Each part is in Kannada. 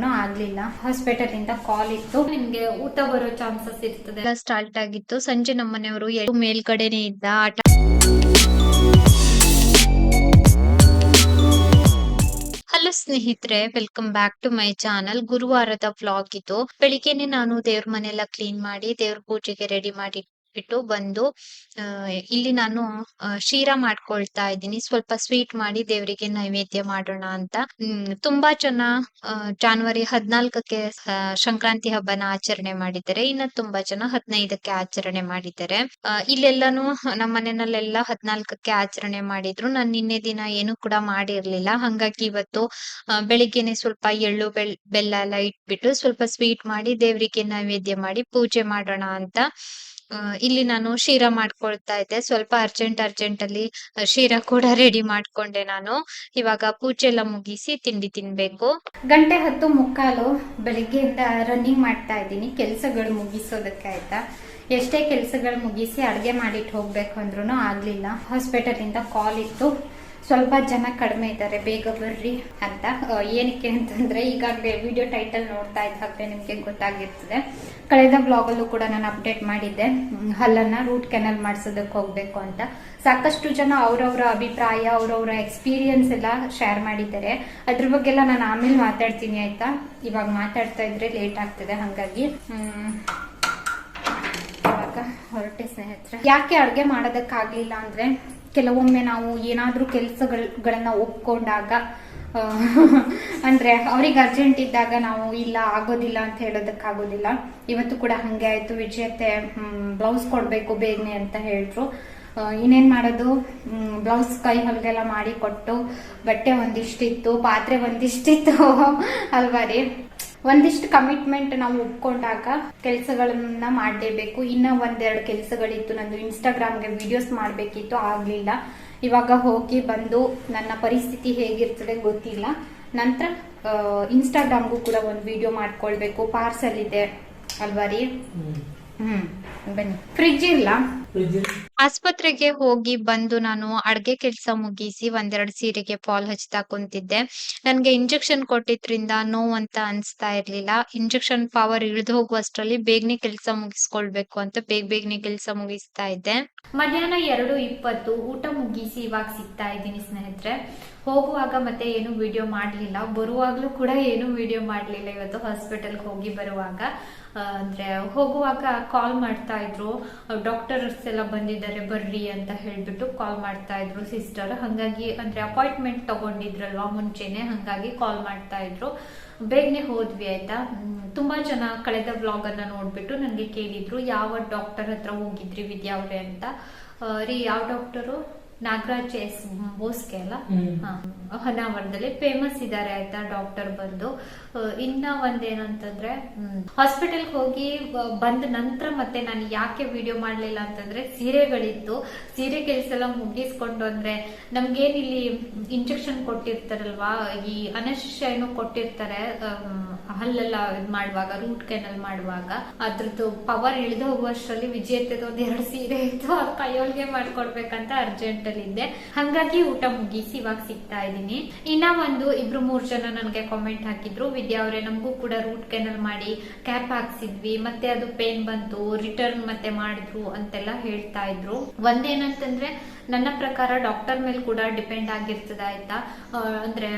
ಆಗ್ಲಿಲ್ಲ. ಹಾಸ್ಪಿಟಲ್ ಇಂದ ಕಾಲ್ ಇತ್ತು. ನಿಮ್ಗೆ ಊಟ ಬರೋ ಚಾನ್ಸಸ್ ಇರ್ತದೆ. ಸ್ಟಾರ್ಟ್ ಆಗಿತ್ತು. ಸಂಜೆ ನಮ್ಮ ಮನೆಯವರು ಎರಡು ಮೇಲ್ಗಡೆನೆ ಇದ್ದ ಆಟ. ಹಲೋ ಸ್ನೇಹಿತರೆ welcome back to my channel ಗುರುವಾರದ vlog ಇದು. ಬೆಳಿಗ್ಗೆನೆ ನಾನು ದೇವ್ರ ಮನೆಲ್ಲ ಕ್ಲೀನ್ ಮಾಡಿ ದೇವ್ರ ಪೂಜೆಗೆ ರೆಡಿ ಮಾಡಿ ಬಿಟ್ಟು ಬಂದು ಇಲ್ಲಿ ನಾನು ಶೀರ ಮಾಡ್ಕೊಳ್ತಾ ಇದ್ದೀನಿ. ಸ್ವಲ್ಪ ಸ್ವೀಟ್ ಮಾಡಿ ದೇವರಿಗೆ ನೈವೇದ್ಯ ಮಾಡೋಣ ಅಂತ. ತುಂಬಾ ಜನ ಜಾನ್ವರಿ ಹದಿನಾಲ್ಕಕ್ಕೆ ಸಂಕ್ರಾಂತಿ ಹಬ್ಬನ ಆಚರಣೆ ಮಾಡಿದ್ದಾರೆ. ಇನ್ನ ತುಂಬಾ ಜನ ಹದಿನೈದಕ್ಕೆ ಆಚರಣೆ ಮಾಡಿದ್ದಾರೆ. ಇಲ್ಲೆಲ್ಲಾನು ನಮ್ಮ ಮನೆಯಲ್ಲೆಲ್ಲ ಹದಿನಾಲ್ಕಕ್ಕೆ ಆಚರಣೆ ಮಾಡಿದ್ರು. ನಾನು ನಿನ್ನೆ ದಿನ ಏನು ಕೂಡ ಮಾಡಿರ್ಲಿಲ್ಲ. ಹಂಗಾಗಿ ಇವತ್ತು ಬೆಳಿಗ್ಗೆನೆ ಸ್ವಲ್ಪ ಎಳ್ಳು ಬೆಲ್ ಬೆಲ್ಲ ಎಲ್ಲ ಇಟ್ಬಿಟ್ಟು ಸ್ವಲ್ಪ ಸ್ವೀಟ್ ಮಾಡಿ ದೇವರಿಗೆ ನೈವೇದ್ಯ ಮಾಡಿ ಪೂಜೆ ಮಾಡೋಣ ಅಂತ. ಇಲ್ಲಿ ನಾನು ಶೀರಾ ಮಾಡ್ಕೊಳ್ತಾ ಇದ್ದೆ. ಸ್ವಲ್ಪ ಅರ್ಜೆಂಟ್ ಅರ್ಜೆಂಟ್ ಅಲ್ಲಿ ಶೀರಾ ಕೂಡ ರೆಡಿ ಮಾಡ್ಕೊಂಡೆ ನಾನು. ಇವಾಗ ಪೂಜೆ ಎಲ್ಲ ಮುಗಿಸಿ ತಿಂಡಿ ತಿನ್ಬೇಕು. ಗಂಟೆ ಹತ್ತು ಮುಕ್ಕಾಲು ಬೆಳಿಗ್ಗೆಯಿಂದ ರನ್ನಿಂಗ್ ಮಾಡ್ತಾ ಇದ್ದೀನಿ. ಕೆಲಸಗಳು ಮುಗಿಸೋದಕ್ಕೆ ಆಯ್ತಾ? ಎಷ್ಟೇ ಕೆಲಸಗಳು ಮುಗಿಸಿ ಅಡುಗೆ ಮಾಡಿಟ್ಟು ಹೋಗ್ಬೇಕು ಅಂದ್ರೂ ಆಗ್ಲಿಲ್ಲ. ಹಾಸ್ಪಿಟಲ್ ಇಂದ ಕಾಲ್ ಇತ್ತು. ಸ್ವಲ್ಪ ಜನ ಕಡಿಮೆ ಇದ್ದಾರೆ, ಬೇಗ ಬರ್ರಿ ಅಂತ. ಏನಕ್ಕೆ ಅಂತಂದ್ರೆ, ಈಗಾಗಲೇ ವಿಡಿಯೋ ಟೈಟಲ್ ನೋಡ್ತಾ ಇದ್ದಾಗಲೇ ನಿಮಗೆ ಗೊತ್ತಾಗಿರ್ತದೆ. ಕಳೆದ ಬ್ಲಾಗಲ್ಲೂ ಕೂಡ ನಾನು ಅಪ್ಡೇಟ್ ಮಾಡಿದ್ದೆ. ಹಲ್ಲನ್ನು ರೂಟ್ ಕೆನಲ್ ಮಾಡಿಸೋದಕ್ಕೆ ಹೋಗ್ಬೇಕು ಅಂತ. ಸಾಕಷ್ಟು ಜನ ಅವರವರ ಅಭಿಪ್ರಾಯ, ಅವರವರ ಎಕ್ಸ್ಪೀರಿಯನ್ಸ್ ಎಲ್ಲ ಶೇರ್ ಮಾಡಿದ್ದಾರೆ. ಅದ್ರ ಬಗ್ಗೆ ಎಲ್ಲ ನಾನು ಆಮೇಲೆ ಮಾತಾಡ್ತೀನಿ ಆಯ್ತಾ? ಇವಾಗ ಮಾತಾಡ್ತಾ ಇದ್ರೆ ಲೇಟ್ ಆಗ್ತದೆ, ಹಾಗಾಗಿ. ಇವಾಗ ಹೊರಟೆ ಸ್ನೇಹಿತರೆ. ಯಾಕೆ ಅಡುಗೆ ಮಾಡೋದಕ್ಕಾಗ್ಲಿಲ್ಲ ಅಂದ್ರೆ ಕೆಲವೊಮ್ಮೆ ನಾವು ಏನಾದ್ರೂ ಕೆಲಸಗಳನ್ನ ಒಪ್ಕೊಂಡಾಗ ಅಂದ್ರೆ ಅವ್ರಿಗೆ ಅರ್ಜೆಂಟ್ ಇದ್ದಾಗ ನಾವು ಇಲ್ಲ, ಆಗೋದಿಲ್ಲ ಅಂತ ಹೇಳೋದಕ್ಕಾಗೋದಿಲ್ಲ. ಇವತ್ತು ಕೂಡ ಹಂಗೆ ಆಯ್ತು. ವಿಜಯತೆ ಬ್ಲೌಸ್ ಕೊಡ್ಬೇಕು ಬೇಗನೆ ಅಂತ ಹೇಳಿದ್ರು. ಇನ್ನೇನ್ ಮಾಡೋದು? ಬ್ಲೌಸ್ ಕೈ ಹೊಲಿಗೆಲ್ಲ ಮಾಡಿ ಕೊಟ್ಟು ಬಟ್ಟೆ ಒಂದಿಷ್ಟಿತ್ತು, ಪಾತ್ರೆ ಒಂದಿಷ್ಟಿತ್ತು. ಅಲ್ವಾ ರೀ? ಒಂದಿಷ್ಟು ಕಮಿಟ್ಮೆಂಟ್ ನಾವು ಒಪ್ಕೊಂಡಾಗ ಕೆಲಸಗಳನ್ನ ಮಾಡಲೇಬೇಕು. ಇನ್ನ ಒಂದೆರಡು ಕೆಲಸಗಳಿತ್ತು. ನಂದು ಇನ್ಸ್ಟಾಗ್ರಾಮ್ಗೆ ವಿಡಿಯೋಸ್ ಮಾಡಬೇಕಿತ್ತು ಆಗ್ಲಿಲ್ಲ. ಇವಾಗ ಹೋಗಿ ಬಂದು ನನ್ನ ಪರಿಸ್ಥಿತಿ ಹೇಗಿರ್ತದೆ ಗೊತ್ತಿಲ್ಲ. ನಂತರ ಇನ್ಸ್ಟಾಗ್ರಾಮ್ಗೂ ಕೂಡ ಒಂದು ವಿಡಿಯೋ ಮಾಡ್ಕೊಳ್ಬೇಕು. ಪಾರ್ಸಲ್ ಇದೆ. ಅಲ್ವಾ ರೀ? ಹ್ಮ್. ಬನ್ನಿ. ಫ್ರಿಜ್ ಇಲ್ಲ. ಆಸ್ಪತ್ರೆಗೆ ಹೋಗಿ ಬಂದು ನಾನು ಅಡ್ಗೆ ಕೆಲಸ ಮುಗಿಸಿ ಒಂದೆರಡು ಸೀರೆಗೆ ಫಾಲ್ ಹಚ್ತಾ ಕುಂತಿದ್ದೆ. ನನ್ಗೆ ಇಂಜೆಕ್ಷನ್ ಕೊಟ್ಟಿದ್ರಿಂದ ನೋವು ಅಂತ ಅನ್ಸ್ತಾ ಇರ್ಲಿಲ್ಲ. ಇಂಜೆಕ್ಷನ್ ಪವರ್ ಇಳಿದು ಹೋಗುವಷ್ಟರಲ್ಲಿ ಬೇಗನೆ ಕೆಲಸ ಮುಗಿಸ್ಕೊಳ್ಬೇಕು ಅಂತ ಬೇಗ ಬೇಗನೆ ಕೆಲಸ ಮುಗಿಸ್ತಾ ಇದ್ದೆ. ಮಧ್ಯಾಹ್ನ ಎರಡು ಇಪ್ಪತ್ತು ಊಟ ಮುಗಿಸಿ ಇವಾಗ ಸಿಗ್ತಾ ಇದ್ದೀನಿ ಸ್ನೇಹಿತರೆ. ಹೋಗುವಾಗ ಮತ್ತೆ ಏನು ವಿಡಿಯೋ ಮಾಡ್ಲಿಲ್ಲ. ಬರುವಾಗ್ಲೂ ಕೂಡ ಏನು ವಿಡಿಯೋ ಮಾಡ್ಲಿಲ್ಲ. ಇವತ್ತು ಹಾಸ್ಪಿಟಲ್ಗೆ ಹೋಗಿ ಬರುವಾಗ ಅಂದ್ರೆ ಹೋಗುವಾಗ ಕಾಲ್ ಮಾಡ್ತಾ ಇದ್ರು. ಡಾಕ್ಟರ್ಸ್ ಎಲ್ಲ ಬಂದಿದ್ದಾರೆ, ಬರ್ರಿ ಅಂತ ಹೇಳ್ಬಿಟ್ಟು ಕಾಲ್ ಮಾಡ್ತಾ ಇದ್ರು ಸಿಸ್ಟರ್ ಹಂಗಾಗಿ, ಅಂದ್ರೆ ಅಪಾಯಿಂಟ್ಮೆಂಟ್ ತಗೊಂಡಿದ್ರಲ್ವಾ ಮುಂಚೆನೆ, ಹಂಗಾಗಿ ಕಾಲ್ ಮಾಡ್ತಾ ಇದ್ರು. ಬೇಗನೆ ಹೋದ್ವಿ ಆಯ್ತಾ. ತುಂಬಾ ಜನ ಕಳೆದ ಬ್ಲಾಗ್ ಅನ್ನ ನೋಡ್ಬಿಟ್ಟು ನನಗೆ ಕೇಳಿದ್ರು, ಯಾವ ಡಾಕ್ಟರ್ ಹತ್ರ ಹೋಗಿದ್ರಿ ವಿದ್ಯಾ ಅವ್ರೆ ಅಂತ ರೀ, ಯಾವ ಡಾಕ್ಟರು ನಾಗರಾಜ್ ಎಸ್ ಬೋಸ್ಕೆ ಅಲ್ಲ ಹಾ, ಹೊನ್ನಾವರದಲ್ಲಿ ಫೇಮಸ್ ಇದ್ದಾರೆ ಆಯ್ತಾ ಡಾಕ್ಟರ್ ಬಂದು. ಇನ್ನ ಒಂದೇನಂತಂದ್ರೆ ಹಾಸ್ಪಿಟಲ್ ಹೋಗಿ ಬಂದ ನಂತರ ಮತ್ತೆ ನಾನು ಯಾಕೆ ವಿಡಿಯೋ ಮಾಡ್ಲಿಲ್ಲ ಅಂತಂದ್ರೆ ಸೀರೆಗಳಿತ್ತು. ಸೀರೆ ಕೆಲಸ ಎಲ್ಲ ಮುಗಿಸ್ಕೊಂಡು ಅಂದ್ರೆ ನಮ್ಗೇನ್ ಇಲ್ಲಿ ಇಂಜೆಕ್ಷನ್ ಕೊಟ್ಟಿರ್ತಾರಲ್ವಾ ಈ ಅನಶಿಷ್ಯ ಏನೋ ಕೊಟ್ಟಿರ್ತಾರೆ ಹಲ್ಲೆಲ್ಲ ಇದ್ ಮಾಡುವಾಗ ರೂಟ್ ಕೆನಲ್ ಮಾಡುವಾಗ. ಅದ್ರದ್ದು ಪವರ್ ಇಳಿದು ಹೋಗುವಷ್ಟರಲ್ಲಿ ವಿಜೇತದ ಒಂದ್ ಎರಡು ಸೀರೆ ಇತ್ತು. ಕೈಯೊಳಗೆ ಮಾಡ್ಕೊಡ್ಬೇಕಂತ ಅರ್ಜೆಂಟ್ ಇದ್ದೆ ಹಂಗಾಗಿ ಊಟ ಮುಗಿಸಿ ಇವಾಗ ಸಿಗ್ತಾ ಇದೀನಿ ಇನ್ನ ಒಂದು ಇಬ್ರು ಮೂರ್ ಜನ ನನಗೆ ಕಾಮೆಂಟ್ ಹಾಕಿದ್ರು. ವಿದ್ಯಾ ಅವರೇ, ನಮಗೂ ಕೂಡ ರೂಟ್ ಕೆನಲ್ ಮಾಡಿ ಕ್ಯಾಪ್ ಹಾಕ್ಸಿದ್ವಿ. ಮತ್ತೆ ಅದು ಪೇನ್ ಬಂತು ರಿಟರ್ನ್ ಮತ್ತೆ ಮಾಡಿದ್ರು ಅಂತೆಲ್ಲ ಹೇಳ್ತಾ ಇದ್ರು. ಒಂದೇನಂತಂದ್ರೆ, ನನ್ನ ಪ್ರಕಾರ ಡಾಕ್ಟರ್ ಮೇಲೆ ಕೂಡ ಡಿಪೆಂಡ್ ಆಗಿರ್ತದ ಆಯ್ತಾ? ಅಂದ್ರೆ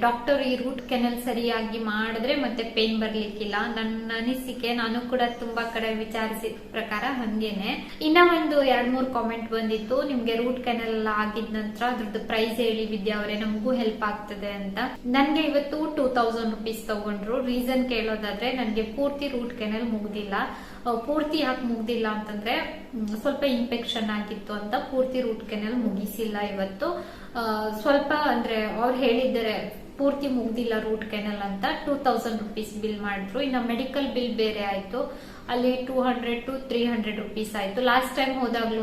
ಡಾಕ್ಟರ್ ಈ ರೂಟ್ ಕೆನಲ್ ಸರಿಯಾಗಿ ಮಾಡಿದ್ರೆ ಮತ್ತೆ ಪೇನ್ ಬರ್ಲಿಕ್ಕಿಲ್ಲ. ನನ್ನ ಅನಿಸಿಕೆ, ನಾನು ಕೂಡ ತುಂಬಾ ಕಡೆ ವಿಚಾರಿಸಿದ ಪ್ರಕಾರ ಹಂಗೇನೆ. ಇನ್ನ ಒಂದು ಎರಡ್ ಮೂರ್ ಕಾಮೆಂಟ್ ಬಂದಿತ್ತು. ನಿಮ್ಗೆ ರೂಟ್ ಕೆನಲ್ ಎಲ್ಲ ಆಗಿದ ನಂತರ ಅದ್ರದ್ದು ಪ್ರೈಸ್ ಹೇಳಿ, ವಿದ್ಯಾ ಅವರೇ, ನಮಗೂ ಹೆಲ್ಪ್ ಆಗ್ತದೆ ಅಂತ. ನನ್ಗೆ ಇವತ್ತು ಟೂ ತೌಸಂಡ್ ರುಪೀಸ್ ತಗೊಂಡ್ರು. ರೀಸನ್ ಕೇಳೋದಾದ್ರೆ ನನ್ಗೆ ಪೂರ್ತಿ ರೂಟ್ ಕೆನಲ್ ಮುಗ್ದಿಲ್ಲ. ಪೂರ್ತಿ ಯಾಕೆ ಮುಗ್ದಿಲ್ಲ ಅಂತಂದ್ರೆ ಸ್ವಲ್ಪ ಇನ್ಫೆಕ್ಷನ್ ಆಗಿತ್ತು ಅಂತ ಪೂರ್ತಿ ರೂಟ್ ಕೆನಲ್ ಮುಗಿಸಿಲ್ಲ ಇವತ್ತು. ಸ್ವಲ್ಪ ಅಂದ್ರೆ ಅವ್ರು ಹೇಳಿದ್ದಾರೆ, ಪೂರ್ತಿ ಮುಗ್ದಿಲ್ಲ ರೂಟ್ ಕೆನಲ್ ಅಂತ. ಟೂ ತೌಸಂಡ್ ರುಪೀಸ್ ಬಿಲ್ ಮಾಡಿದ್ರು ಇನ್ನು ಮೆಡಿಕಲ್ ಬಿಲ್ ಬೇರೆ ಆಯ್ತು. ಅಲ್ಲಿ two hundred to three hundred rupees ಆಯ್ತು. ಲಾಸ್ಟ್ ಟೈಮ್ ಹೋದಾಗ್ಲೂ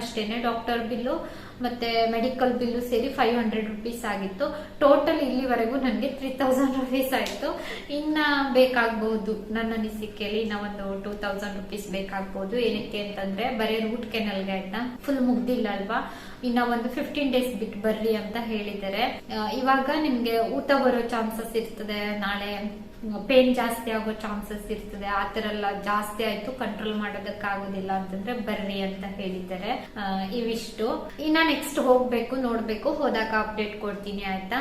ಅಷ್ಟೇನೆ ಡಾಕ್ಟರ್ ಬಿಲ್ಲು ಮತ್ತೆ ಮೆಡಿಕಲ್ ಬಿಲ್ಲು ಸೇರಿ ಫೈವ್ ಹಂಡ್ರೆಡ್ ರುಪೀಸ್ ಆಗಿತ್ತು. ಟೋಟಲ್ ಇಲ್ಲಿವರೆಗೂ ನನಗೆ ತ್ರೀ ತೌಸಂಡ್ ರುಪೀಸ್ ಆಯಿತು. ಇನ್ನ ಬೇಕಾಗಬಹುದು ನನ್ನ ಅನಿಸಿಕೆಯಲ್ಲಿ ಒಂದು ಟೂ ತೌಸಂಡ್ ರುಪೀಸ್ ಬೇಕಾಗಬಹುದು ಏನಕ್ಕೆ ಅಂತಂದ್ರೆ, ಬರೀ ರೂಟ್ ಕೆನಲ್ಗೆ ಆಯ್ತಾ? ಫುಲ್ ಮುಗ್ದಿಲ್ಲ ಅಲ್ವಾ? ಇನ್ನ ಒಂದು ಫಿಫ್ಟೀನ್ ಡೇಸ್ ಬಿಟ್ಟು ಬರ್ರಿ ಅಂತ ಹೇಳಿದ್ದಾರೆ. ಇವಾಗ ನಿಮ್ಗೆ ಊಟ ಬರೋ ಚಾನ್ಸಸ್ ಇರ್ತದೆ. ನಾಳೆ ಪೇನ್ ಜಾಸ್ತಿ ಆಗೋ ಚಾನ್ಸಸ್ ಇರ್ತದೆ. ಆ ತರ ಎಲ್ಲ ಜಾಸ್ತಿ ಆಯ್ತು ಕಂಟ್ರೋಲ್ ಮಾಡೋದಕ್ಕಾಗೋದಿಲ್ಲ ಅಂತಂದ್ರೆ ಬರ್ರಿ ಅಂತ ಹೇಳಿದ್ದಾರೆ. ಇವಿಷ್ಟು. ಇನ್ನ ನೆಕ್ಸ್ಟ್ ಹೋಗ್ಬೇಕು, ನೋಡ್ಬೇಕು. ಹೋದಾಗ ಅಪ್ಡೇಟ್ ಕೊಡ್ತೀನಿ, ಆಯ್ತಾ?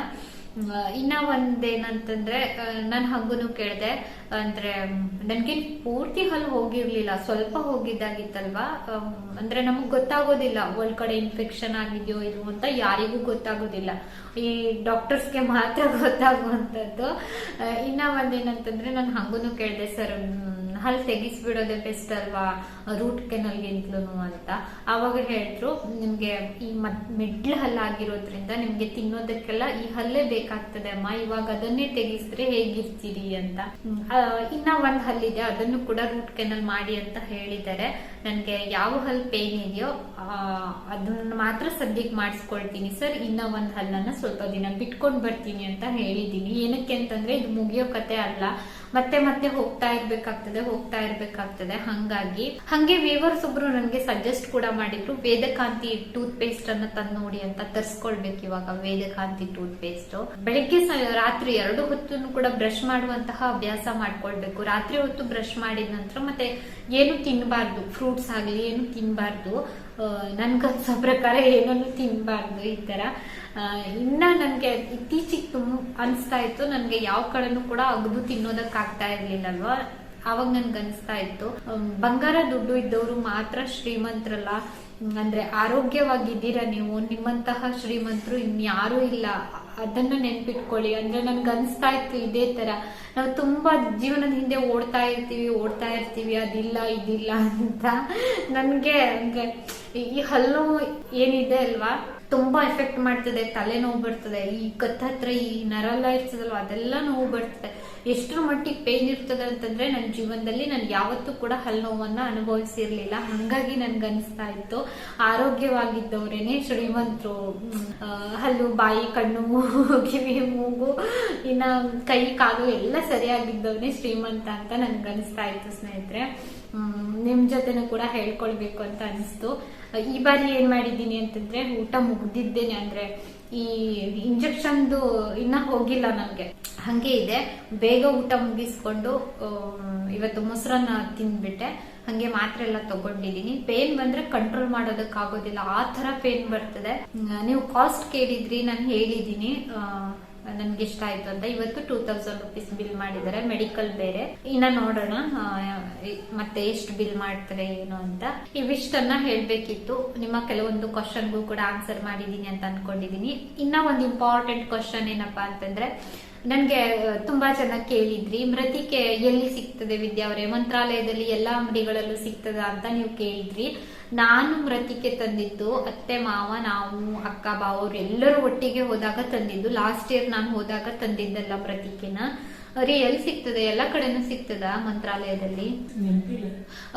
ಇನ್ನ ಒಂದೇನಂತಂದ್ರೆ ನಾನು ಹಂಗೂನು ಕೇಳಿದೆ ಅಂದ್ರೆ ನನ್ಗೆ ಪೂರ್ತಿ ಹಲ್ಲು ಹೋಗಿರ್ಲಿಲ್ಲ ಸ್ವಲ್ಪ ಹೋಗಿದ್ದಾಗಿತ್ತಲ್ವಾ? ಅಂದ್ರೆ ನಮಗ್ ಗೊತ್ತಾಗೋದಿಲ್ಲ ಒಳ್ ಕಡೆ ಇನ್ಫೆಕ್ಷನ್ ಆಗಿದೆಯೋ ಇದು ಅಂತ ಯಾರಿಗೂ ಗೊತ್ತಾಗೋದಿಲ್ಲ. ಈ ಡಾಕ್ಟರ್ಸ್ಗೆ ಮಾತ್ರ ಗೊತ್ತಾಗುವಂಥದ್ದು ಆ, ಇನ್ನ ಒಂದೇನಂತಂದ್ರೆ ನಾನು ಹಂಗೂನು ಕೇಳಿದೆ ಸರ್ ಹಲ್ ತೆಗಿಸ್ಬಿಡೋದೇ ಬೆಸ್ಟ್ ಅಲ್ವಾ? ರೂಟ್ ಕೆನಲ್ಗಿಂತಲೂ ಅಂತ. ಅವಾಗ ಹೇಳಿದ್ರು, ನಿಮ್ಗೆ ಈ ಮತ್ ಮಿಡ್ಲ್ ಹಲ್ಲಾಗಿರೋದ್ರಿಂದ ನಿಮ್ಗೆ ತಿನ್ನೋದಕ್ಕೆಲ್ಲ ಈ ಹಲ್ಲೇ ಬೇಕಾಗ್ತದೆ ಅಮ್ಮ. ಇವಾಗ ಅದನ್ನೇ ತೆಗಿಸಿದ್ರೆ ಹೇಗಿರ್ತೀರಿ ಅಂತ. ಇನ್ನ ಒಂದ್ ಹಲ್ಲಿದೆ. ಅದನ್ನು ಕೂಡ ರೂಟ್ ಕೆನಲ್ ಮಾಡಿ ಅಂತ ಹೇಳಿದ್ದಾರೆ. ನನ್ಗೆ ಯಾವ ಹಲ್ ಪೇನ್ ಇದೆಯೋ ಅದನ್ನ ಮಾತ್ರ ಸದ್ಯಕ್ಕೆ ಮಾಡಿಸ್ಕೊಳ್ತೀನಿ. ಸರ್ ಇನ್ನ ಒಂದ್ ಹಲ್ಲನ್ನ ಸ್ವಲ್ಪ ದಿನ ಬಿಟ್ಕೊಂಡು ಬರ್ತೀನಿ ಅಂತ ಹೇಳಿದೀನಿ ಏನಕ್ಕೆ ಅಂತಂದ್ರೆ, ಇದು ಮುಗಿಯೋ ಕತೆ ಅಲ್ಲ. ಮತ್ತೆ ಮತ್ತೆ ಹೋಗ್ತಾ ಇರ್ಬೇಕಾಗ್ತದೆ ಹೋಗ್ತಾ ಇರ್ಬೇಕಾಗ್ತದೆ. ಹಂಗಾಗಿ, ಹಂಗೆ ವೇವರ್ಸ್ ಒಬ್ರು ನನ್ಗೆ ಸಜೆಸ್ಟ್ ಕೂಡ ಮಾಡಿದ್ರು, ವೇದಕಾಂತಿ ಟೂತ್ ಪೇಸ್ಟ್ ಅನ್ನ ತಂದ್ ನೋಡಿ ಅಂತ ತರ್ಸ್ಕೊಳ್ಬೇಕು ಇವಾಗ, ವೇದಕಾಂತಿ ಟೂತ್ ಪೇಸ್ಟ್ ಬೆಳಿಗ್ಗೆ ರಾತ್ರಿ ಎರಡು ಹೊತ್ತು ಕೂಡ ಬ್ರಷ್ ಮಾಡುವಂತಹ ಅಭ್ಯಾಸ ಮಾಡ್ಕೊಳ್ಬೇಕು. ರಾತ್ರಿ ಹೊತ್ತು ಬ್ರಷ್ ಮಾಡಿದ ನಂತರ ಮತ್ತೆ ಏನು ತಿನ್ನಬಾರ್ದು ಫ್ರೂಟ್ಸ್ ಆಗಲಿ ಏನು ತಿನ್ನಬಾರ್ದು ನನ್ಗನ್ಸೋ ಪ್ರಕಾರ ಏನನ್ನು ತಿನ್ನಬಾರ್ದು ಈ ಆ, ಇನ್ನ ನನ್ಗೆ ಇತ್ತೀಚಿಗೆ ತುಂಬ ಅನಿಸ್ತಾ ಇತ್ತು ನನ್ಗೆ ಯಾವ ಕಡೆನೂ ಕೂಡ ಅಗದು ತಿನ್ನೋದಕ್ ಆಗ್ತಾ ಇರ್ಲಿಲ್ಲಲ್ವಾ? ಅವಾಗ ನನ್ಗೆ ಅನಿಸ್ತಾ ಇತ್ತು. ಬಂಗಾರ ದುಡ್ಡು ಇದ್ದವರು ಮಾತ್ರ ಶ್ರೀಮಂತರಲ್ಲ. ಅಂದ್ರೆ ಆರೋಗ್ಯವಾಗಿದ್ದೀರಾ ನೀವು? ನಿಮ್ಮಂತಹ ಶ್ರೀಮಂತರು ಇನ್ಯಾರೂ ಇಲ್ಲ. ಅದನ್ನ ನೆನ್ಪಿಟ್ಕೊಳ್ಳಿ. ಅಂದ್ರೆ ನನ್ಗೆ ಅನ್ಸ್ತಾ ಇತ್ತು ಇದೇ ತರ. ನಾವು ತುಂಬಾ ಜೀವನದ ಹಿಂದೆ ಓಡ್ತಾ ಇರ್ತೀವಿ ಓಡ್ತಾ ಇರ್ತೀವಿ, ಅದಿಲ್ಲ, ಇದಿಲ್ಲ ಅಂತ. ನನ್ಗೆ ಈ ಹಲ್ಲು ಏನಿದೆ ಅಲ್ವಾ? ತುಂಬಾ ಎಫೆಕ್ಟ್ ಮಾಡ್ತದೆ. ತಲೆನೋವು ಬರ್ತದೆ. ಈ ಕತ್ತ ಹತ್ರ ಈ ನರ ಎಲ್ಲ ಇರ್ತದಲ್ವ? ಅದೆಲ್ಲ ನೋವು ಬರ್ತದೆ. ಎಷ್ಟರ ಮಟ್ಟಿಗೆ ಪೇನ್ ಇರ್ತದೆ ಅಂತಂದ್ರೆ ನನ್ನ ಜೀವನದಲ್ಲಿ ನಾನು ಯಾವತ್ತೂ ಕೂಡ ಹಲ್ ನೋವನ್ನ ಅನುಭವಿಸಿರ್ಲಿಲ್ಲ. ಹಂಗಾಗಿ ನನ್ಗೆ ಅನಿಸ್ತಾ ಇತ್ತು. ಆರೋಗ್ಯವಾಗಿದ್ದವ್ರೇನೆ ಶ್ರೀಮಂತರು ಹಲ್ಲು, ಬಾಯಿ, ಕಣ್ಣು ಕಿವಿ, ಮೂಗು, ಇನ್ನ ಕೈ, ಕಾಲು ಎಲ್ಲ ಸರಿಯಾಗಿದ್ದವನೇ ಶ್ರೀಮಂತ ಅಂತ ನನ್ಗೆ ಅನಿಸ್ತಾ ಇತ್ತು ಸ್ನೇಹಿತರೆ. ನಿಮ್ ಜೊತೆನೂ ಕೂಡ ಹೇಳ್ಕೊಳ್ಬೇಕು ಅಂತ ಅನಿಸ್ತು. ಈ ಬಾರಿ ಏನ್ ಮಾಡಿದ್ದೀನಿ ಅಂತಂದ್ರೆ ಊಟ ಮುಗ್ದಿದ್ದೇನೆ ಅಂದ್ರೆ ಈ ಇಂಜೆಕ್ಷನ್ದು ಇನ್ನ ಹೋಗಿಲ್ಲ ನನ್ಗೆ. ಹಂಗೆ ಇದೆ. ಬೇಗ ಊಟ ಮುಗಿಸ್ಕೊಂಡು ಇವತ್ತು ಮೊಸರನ್ನ ತಿಂದ್ಬಿಟ್ಟೆ. ಹಂಗೆ ಮಾತ್ರ ಎಲ್ಲ ತಗೊಂಡಿದೀನಿ ಪೇನ್ ಬಂದ್ರೆ ಕಂಟ್ರೋಲ್ ಮಾಡೋದಕ್ಕಾಗೋದಿಲ್ಲ. ಆ ತರ ಪೇನ್ ಬರ್ತದೆ. ನೀವು ಕಾಸ್ಟ್ ಕೇಳಿದ್ರಿ, ನಾನು ಹೇಳಿದೀನಿ ನನ್ಗೆ ಇಷ್ಟ ಆಯ್ತು ಅಂತ. ಇವತ್ತು ಟೂ ತೌಸಂಡ್ ರುಪೀಸ್ ಬಿಲ್ ಮಾಡಿದ್ದಾರೆ. ಮೆಡಿಕಲ್ ಬೇರೆ. ಇನ್ನ ನೋಡೋಣ ಮತ್ತೆ ಎಷ್ಟು ಬಿಲ್ ಮಾಡ್ತಾರೆ, ಏನು ಅಂತ. ಇವಿಷ್ಟನ್ನ ಹೇಳ್ಬೇಕಿತ್ತು. ನಿಮ್ಮ ಕೆಲವೊಂದು ಕ್ವಶನ್ಗೂ ಕೂಡ ಆನ್ಸರ್ ಮಾಡಿದೀನಿ ಅಂತ ಅನ್ಕೊಂಡಿದೀನಿ. ಇನ್ನ ಒಂದು ಇಂಪಾರ್ಟೆಂಟ್ ಕ್ವಶನ್ ಏನಪ್ಪಾ ಅಂತಂದ್ರೆ, ನನ್ಗೆ ತುಂಬಾ ಜನ ಕೇಳಿದ್ರಿ. ಮೃತಿಕೆ ಎಲ್ಲಿ ಸಿಗ್ತದೆ ವಿದ್ಯಾ ಅವರೇ? ಮಂತ್ರಾಲಯದಲ್ಲಿ ಎಲ್ಲಾ ಅಂಗಡಿಗಳಲ್ಲೂ ಸಿಗ್ತದ ಅಂತ ನೀವು ಕೇಳಿದ್ರಿ. ನಾನು ಮೃತಿಕೆ ತಂದಿದ್ದು ಅತ್ತೆ ಮಾವ ನಾವು ಅಕ್ಕ ಬಾವರು ಎಲ್ಲರೂ ಒಟ್ಟಿಗೆ ಹೋದಾಗ ತಂದಿದ್ದು. ಲಾಸ್ಟ್ ಇಯರ್ ನಾನು ಹೋದಾಗ ತಂದಿದ್ದಲ್ಲ ಮೃತಿಕೆನ ರೀ ಎಲ್ಲಿ ಸಿಗ್ತದೆ? ಎಲ್ಲ ಕಡೆನೂ ಸಿಗ್ತದ ಮಂತ್ರಾಲಯದಲ್ಲಿ?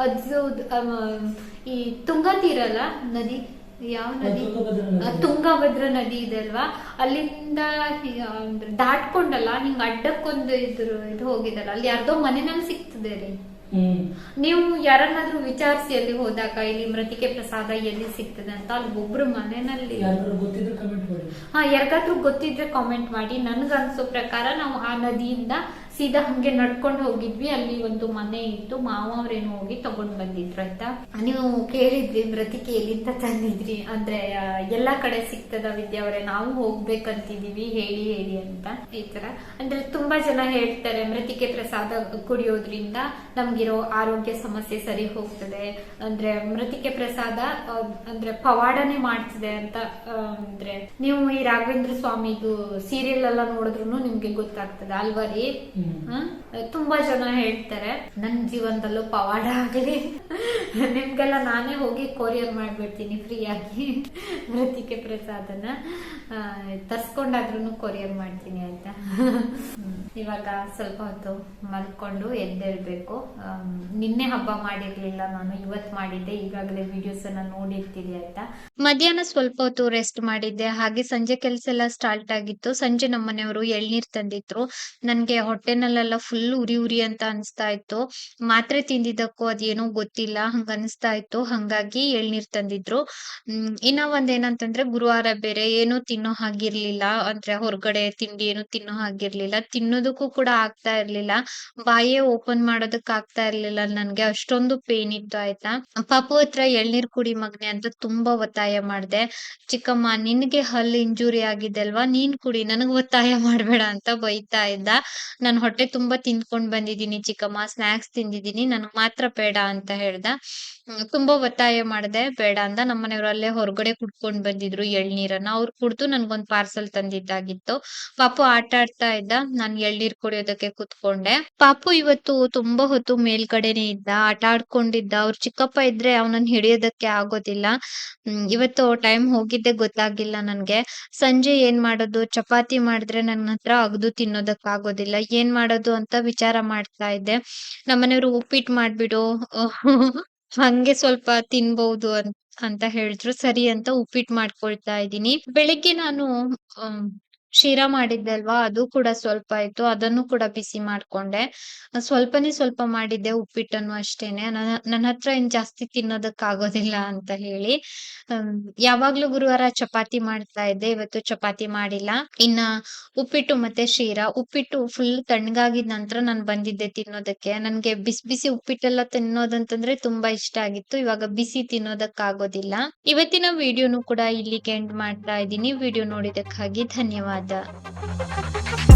ಅದು ಈ ತುಂಗಾ ತೀರ ಅಲ್ಲ ನದಿ? ಯಾವ ನದಿ. ತುಂಗಭದ್ರ ನದಿ. ಇದೆ ಅಲ್ವಾ? ಅಲ್ಲಿಂದ ದಾಟ್ಕೊಂಡಲ್ಲ ಹಿಂಗ ಅಡ್ಡಕ್ಕೊಂದು ಇದ್ರು ಇದು ಹೋಗಿದಲ್ಲ ಅಲ್ಲಿ ಯಾರ್ದೋ ಮನೆನಲ್ಲಿ ಸಿಗ್ತದೆ ರೀ. ನೀವು ಯಾರನ್ನಾದ್ರೂ ವಿಚಾರಿಸಿ ಅಲ್ಲಿ ಹೋದಾಗ ಇಲ್ಲಿ ಮೃತಿಕೆ ಪ್ರಸಾದ ಎಲ್ಲಿ ಸಿಗ್ತದೆ ಅಂತ ಅಲ್ಲಿ ಒಬ್ರು ಮನೆಯಲ್ಲಿ ಹಾ ಯಾರಿಗಾದ್ರೂ ಗೊತ್ತಿದ್ರೆ ಕಾಮೆಂಟ್ ಮಾಡಿ. ನನ್ಗನ್ಸೋ ಪ್ರಕಾರ ನಾವು ಆ ನದಿಯಿಂದ ಸೀದಾ ಹಂಗೆ ನಡ್ಕೊಂಡು ಹೋಗಿದ್ವಿ. ಅಲ್ಲಿ ಒಂದು ಮನೆ ಇತ್ತು. ಮಾವ ಅವ್ರೇನು ಹೋಗಿ ತಗೊಂಡ್ ಬಂದಿದ್ರು ಆಯ್ತಾ? ನೀವು ಕೇಳಿದ್ವಿ ಮೃತಿಕೆ ಎಲ್ಲಿಂದ ತಂದಿದ್ರಿ. ಅಂದ್ರೆ ಎಲ್ಲಾ ಕಡೆ ಸಿಗ್ತದ ವಿದ್ಯಾ ಅವರೇ ನಾವು ಹೋಗ್ಬೇಕಂತಿದೀವಿ ಹೇಳಿ ಹೇಳಿ ಅಂತ. ಈ ತರ. ಅಂದ್ರೆ ತುಂಬಾ ಜನ ಹೇಳ್ತಾರೆ ಮೃತಿಕೆ ಪ್ರಸಾದ ಕುಡಿಯೋದ್ರಿಂದ ನಮ್ಗಿರೋ ಆರೋಗ್ಯ ಸಮಸ್ಯೆ ಸರಿ ಹೋಗ್ತದೆ. ಅಂದ್ರೆ ಮೃತಿಕೆ ಪ್ರಸಾದ ಅಂದ್ರೆ ಪವಾಡನೆ ಮಾಡ್ತದೆ ಅಂತ ಅಂದ್ರೆ ನೀವು ಈ ರಾಘವೇಂದ್ರ ಸ್ವಾಮಿದು ಸೀರಿಯಲ್ ಎಲ್ಲ ನೋಡಿದ್ರು ನಿಮ್ಗೆ ಗೊತ್ತಾಗ್ತದೆ. ಅಲ್ವಾ ರೀ? ತುಂಬಾ ಜನ ಹೇಳ್ತಾರೆ, ನನ್ ಜೀವನದಲ್ಲೂ ಪವಾಡ ಆಗ್ಲಿ. ನಿಮ್ಗೆಲ್ಲ ನಾನೇ ಹೋಗಿ ಕೊರಿಯರ್ ಮಾಡ್ಬಿಡ್ತೀನಿ ಫ್ರೀಯಾಗಿ. ಮೃತಿಕೆ ಪ್ರಸಾದನ ತರ್ಸ್ಕೊಂಡಾದ್ರೂ ಕೊರಿಯರ್ ಮಾಡ್ತೀನಿ ಆಯ್ತಾ? ಇವಾಗ ಸ್ವಲ್ಪ ಹೊತ್ತು ಮಲ್ಕೊಂಡು ಎದ್ದೇಳ್ಬೇಕು. ನಿನ್ನೆ ಹಬ್ಬ ಮಾಡಿರ್ಲಿಲ್ಲ ನಾನು ಇವತ್ ಮಾಡಿದ್ದೆ. ಈಗಾಗಲೇ ವಿಡಿಯೋಸ್ ಅನ್ನ ನೋಡಿರ್ತೀರಿ ಆಯ್ತಾ? ಮಧ್ಯಾಹ್ನ ಸ್ವಲ್ಪ ಹೊತ್ತು ರೆಸ್ಟ್ ಮಾಡಿದ್ದೆ. ಹಾಗೆ ಸಂಜೆ ಕೆಲಸ ಎಲ್ಲ ಸ್ಟಾರ್ಟ್ ಆಗಿತ್ತು. ಸಂಜೆ ನಮ್ಮನೆಯವರು ಎಳ್ನೀರ್ ತಂದಿದ್ರು. ನನ್ಗೆ ಹೊಟ್ಟೆ ತಲೆನಲ್ಲೆಲ್ಲ ಫುಲ್ ಉರಿ ಉರಿ ಅಂತ ಅನಿಸ್ತಾ ಇತ್ತು. ಮಾತ್ರೆ ತಿಂದಿದ್ದಕ್ಕೂ ಅದೇನೋ ಗೊತ್ತಿಲ್ಲ, ಹಂಗ ಅನಿಸ್ತಾ ಇತ್ತು. ಹಂಗಾಗಿ ಎಳ್ನೀರ್ ತಂದಿದ್ರು. ಇನ್ನ ಒಂದ್ ಏನಂತಂದ್ರೆ ಗುರುವಾರ ಬೇರೆ ಏನು ತಿನ್ನೋ ಹಾಗಿರ್ಲಿಲ್ಲ. ಅಂದ್ರೆ ಹೊರಗಡೆ ತಿಂಡಿ ಏನು ತಿನ್ನೋ ಹಾಗಿರ್ಲಿಲ್ಲ. ತಿನ್ನೋದಕ್ಕೂ ಕೂಡ ಆಗ್ತಾ ಇರ್ಲಿಲ್ಲ. ಬಾಯೇ ಓಪನ್ ಮಾಡೋದಕ್ ಆಗ್ತಾ ಇರ್ಲಿಲ್ಲ. ನನ್ಗೆ ಅಷ್ಟೊಂದು ಪೇನ್ ಇತ್ತು ಆಯ್ತಾ. ಪಾಪು ಹತ್ರ ಎಳ್ನೀರ್ ಕುಡಿ ಮಗ್ನೆ ಅಂತ ತುಂಬಾ ಒತ್ತಾಯ ಮಾಡ್ದೆ. ಚಿಕ್ಕಮ್ಮ, ನಿನ್ಗೆ ಹಲ್ ಇಂಜುರಿ ಆಗಿದೆ ಅಲ್ವಾ ನೀನ್ ಕುಡಿ. ನನಗ್ ಒತ್ತಾಯ ಮಾಡ್ಬೇಡ ಅಂತ ಬೈತಾ ಇದ್ದ. ನಾನ್ ಹೊಟ್ಟೆ ತುಂಬಾ ತಿನ್ಕೊಂಡ್ ಬಂದಿದೀನಿ ಚಿಕ್ಕಮ್ಮ ಸ್ನಾಕ್ಸ್ ತಿಂದಿದೀನಿ ನನಗ್ ಮಾತ್ರ ಬೇಡ ಅಂತ ಹೇಳ್ದ. ತುಂಬಾ ಒತ್ತಾಯ ಮಾಡ್ದೆ, ಬೇಡ ಅಂದ ನಮ್ಮನೆಯವ್ರು ಅಲ್ಲೇ ಹೊರಗಡೆ ಕುಡ್ಕೊಂಡ್ ಬಂದಿದ್ರು ಎಳ್ನೀರನ್ನ. ಅವ್ರು ಕುಡ್ದು ನನ್ಗೊಂದ್ ಪಾರ್ಸಲ್ ತಂದಿದ್ದಾಗಿತ್ತು. ಪಾಪು ಆಟ ಆಡ್ತಾ ಇದ್ದ, ನಾನ್ ಎಳ್ನೀರ್ ಕುಡಿಯೋದಕ್ಕೆ ಕುತ್ಕೊಂಡೆ. ಪಾಪು ಇವತ್ತು ತುಂಬಾ ಹೊತ್ತು ಮೇಲ್ಗಡೆನೆ ಇದ್ದ, ಆಟ ಆಡ್ಕೊಂಡಿದ್ದ. ಅವ್ರ ಚಿಕ್ಕಪ್ಪ ಇದ್ರೆ ಅವನನ್ನ ಹಿಡಿಯೋದಕ್ಕೆ ಆಗೋದಿಲ್ಲ. ಇವತ್ತು ಟೈಮ್ ಹೋಗಿದ್ದೆ ಗೊತ್ತಾಗಿಲ್ಲ ನನ್ಗೆ. ಸಂಜೆ ಏನ್ ಮಾಡೋದು? ಚಪಾತಿ ಮಾಡಿದ್ರೆ ನನ್ನ ಹತ್ರ ಅಗ್ದು ತಿನ್ನೋದಕ್ ಆಗೋದಿಲ್ಲ ಏನ್ ಮಾಡೋದು ಅಂತ ವಿಚಾರ ಮಾಡ್ತಾ ಇದ್ದೆ. ನಮ್ಮನೆಯವರು ಉಪ್ಪಿಟ್ಟು ಮಾಡ್ಬಿಡು, ಹಂಗೆ ಸ್ವಲ್ಪ ತಿನ್ಬಹುದು ಅಂತ ಅಂತ ಹೇಳಿದ್ರು. ಸರಿ ಅಂತ ಉಪ್ಪಿಟ್ಟು ಮಾಡ್ಕೊಳ್ತಾ ಇದ್ದೀನಿ. ಬೆಳಿಗ್ಗೆ ನಾನು ಶಿರಾ ಮಾಡಿದ್ದೆ ಅಲ್ವಾ? ಅದು ಕೂಡ ಸ್ವಲ್ಪ ಇತ್ತು ಅದನ್ನು ಕೂಡ ಬಿಸಿ ಮಾಡ್ಕೊಂಡೆ. ಸ್ವಲ್ಪನೇ ಸ್ವಲ್ಪ ಮಾಡಿದ್ದೆ ಉಪ್ಪಿಟ್ಟನ್ನು ಅಷ್ಟೇನೆ. ನನ್ನ ಹತ್ರ ಏನ್ ಜಾಸ್ತಿ ತಿನ್ನೋದಕ್ ಆಗೋದಿಲ್ಲ ಅಂತ ಹೇಳಿ. ಯಾವಾಗ್ಲೂ ಗುರುವಾರ ಚಪಾತಿ ಮಾಡ್ತಾ ಇದ್ದೆ. ಇವತ್ತು ಚಪಾತಿ ಮಾಡಿಲ್ಲ. ಇನ್ನ ಉಪ್ಪಿಟ್ಟು ಮತ್ತೆ ಶೀರಾ. ಉಪ್ಪಿಟ್ಟು ಫುಲ್ ತಣ್ಣಗಾಗಿದ ನಂತರ ನಾನ್ ಬಂದಿದ್ದೆ ತಿನ್ನೋದಕ್ಕೆ. ನನ್ಗೆ ಬಿಸಿ ಬಿಸಿ ಉಪ್ಪಿಟ್ಟೆಲ್ಲ ತಿನ್ನೋದಂತಂದ್ರೆ ತುಂಬಾ ಇಷ್ಟ ಆಗಿತ್ತು. ಇವಾಗ ಬಿಸಿ ತಿನ್ನೋದಕ್ ಆಗೋದಿಲ್ಲ ಇವತ್ತಿನ ವಿಡಿಯೋನು ಕೂಡ ಇಲ್ಲಿಗೆ ಎಂಡ್ ಮಾಡ್ತಾ ಇದ್ದೀನಿ. ವಿಡಿಯೋ ನೋಡಿದಕ್ಕಾಗಿ ಧನ್ಯವಾದ. надо.